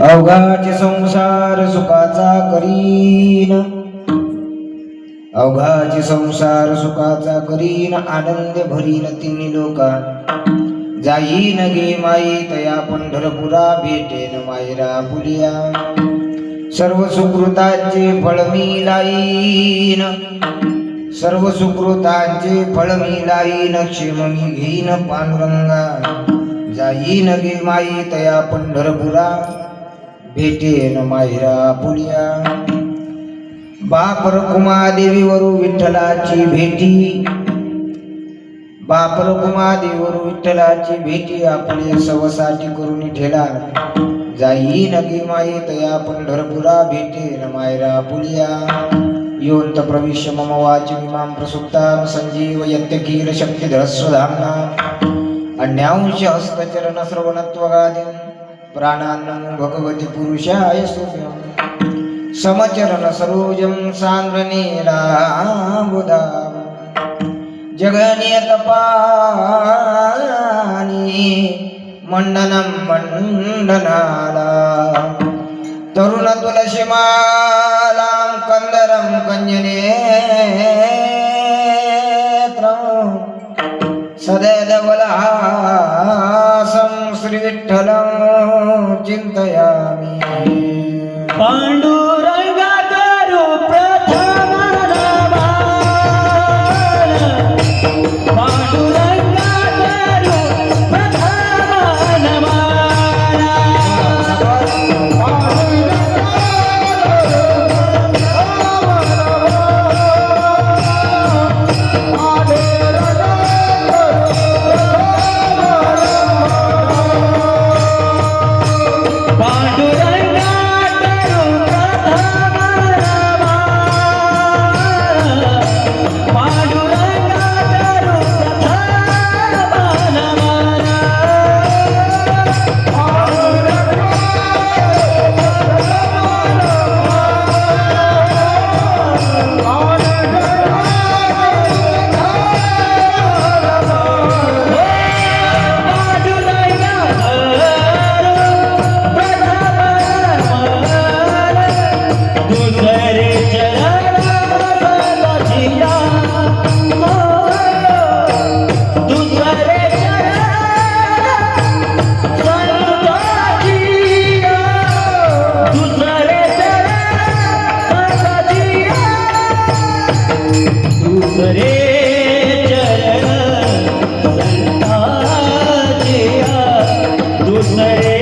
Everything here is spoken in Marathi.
अवघाचे संसार सुखाचा करीन. अवघाचे संसार सुखाचा करीन आनंद भरीन तिन्ही लोका. जाईन गे माई तया पंढरपुरा भेटेन मायरा पुलिया. सर्व सुकृतांचे फळ मी लाईन. सर्व सुकृतांचे फळ मी लाईन क्षेम मी घेईन पांडुरंगा. जाईन गे माई तया पंढरपुरा. भेटेन माहिरा पुलिया बापर कुमादेवीवरू विठ्ठलाची भेटी. बापर कुमादेवीवरू विठ्ठलाची भेटी आपले सवसाठी करून ठेला. जाई नगी माई तया पंढरपुरा भेटेन मायरा पुलिया योंत प्रविश्य मम वाच इमां प्रसुप्तां संजीव यत्यकील शक्तिधरस्वधाम्ना अन्यांश हस्तचरण प्राणान्नं भगवती पुरुषाय सुभ्यं। समचरण सरोजं सान्द्रनीलाबुधा जगनियतपानि मण्डनं मण्डनाला तरुणतुलसीमालां कन्दरं कञ्जनेत्रम् सदैदवलहासं श्रीविठ्ठलं चिन्तयामि। पाण्डु